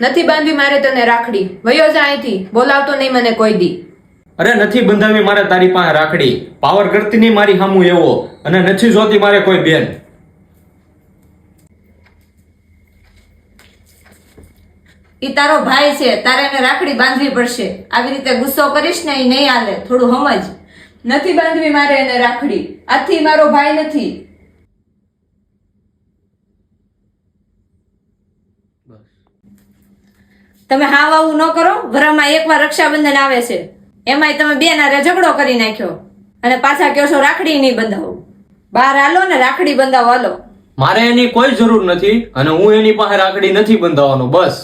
નથી બાંધવી મારે તને રાખડી. વયો જા અહીંથી. બોલાવતો નહીં મને કોઈ દી. અરે નથી બંધાવી મારે તારી પાસે રાખડી. પાવર કરતી નહીં મારી હામું એવો. અને નથી જોતી મારે કોઈ બેન. ઈ તારો ભાઈ છે. તારે એને રાખડી બાંધવી પડશે. આવી રીતે ગુસ્સો કરીશ ને એ નહીં હાલે. થોડું સમજ. નથી બાંધવી મારે એને રાખડી. આથી મારો ભાઈ નથી. તમે હાવ આવું ન કરો. ઘરમાં એકવાર રક્ષાબંધન આવે છે. એમાંય તમે બે નારે ઝઘડો કરી નાખ્યો. અને પાછા કહો છો રાખડી નહીં બંધાવું. બહાર હાલો ને રાખડી બંધાવો હાલો. મારે એની કોઈ જરૂર નથી અને હું એની પાસે રાખડી નથી બંધાવવાનો. બસ.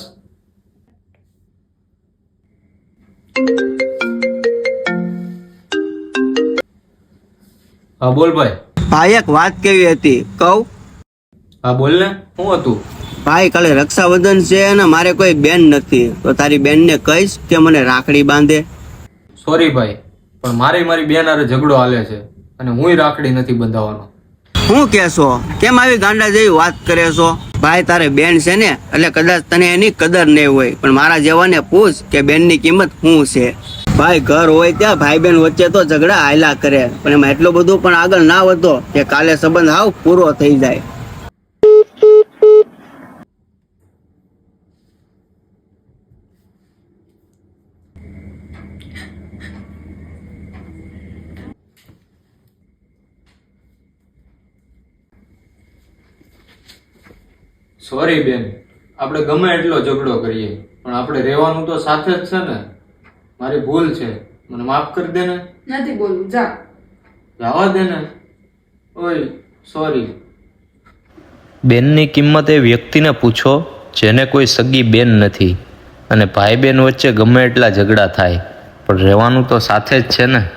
હા બોલ ભાઈ. ભાઈ એક વાત કેવી હતી. કહું? હા બોલ ને. શું હતું? ભાઈ કાલે રક્ષાબંધન છે અને મારે કોઈ બેન નથી. તો તારી બેનને કહીશ કે મને રાખડી બાંધે. સોરી ભાઈ પણ મારે મારી બેન હારે ઝઘડો હાલે છે અને હુંય રાખડી નથી બંધાવવાનો. શું કહેશો? કેમ આવી ગાંડા જેવી વાત કરે છો? ભાઈ તારે બેન છે ને એટલે કદાચ તને એની કદર નહીં હોય. પણ મારા જેવાને પૂછ કે બેનની કિંમત શું છે. ભાઈ ઘર હોય ત્યાં ભાઈ બેન વચ્ચે તો ઝઘડા હાયલા કરે. પણ એમાં એટલું બધું પણ આગળ ના વધો કે કાલે સંબંધ આવ પૂરો થઈ જાય. સોરી બેન આપણે ગમે એટલો ઝઘડો કરીએ પણ આપણે રહેવાનું તો સાથે જ છે ને. મારી ભૂલ છે મને માફ કરી દે ને. નથી બોલવું જા. જવા દે ને. ઓય સોરી. બેનની કિંમત એ વ્યક્તિને પૂછો જેને કોઈ સગી બેન નથી. અને ભાઈ બેન વચ્ચે ગમે એટલા ઝઘડા થાય પણ રહેવાનું તો સાથે જ છે ને.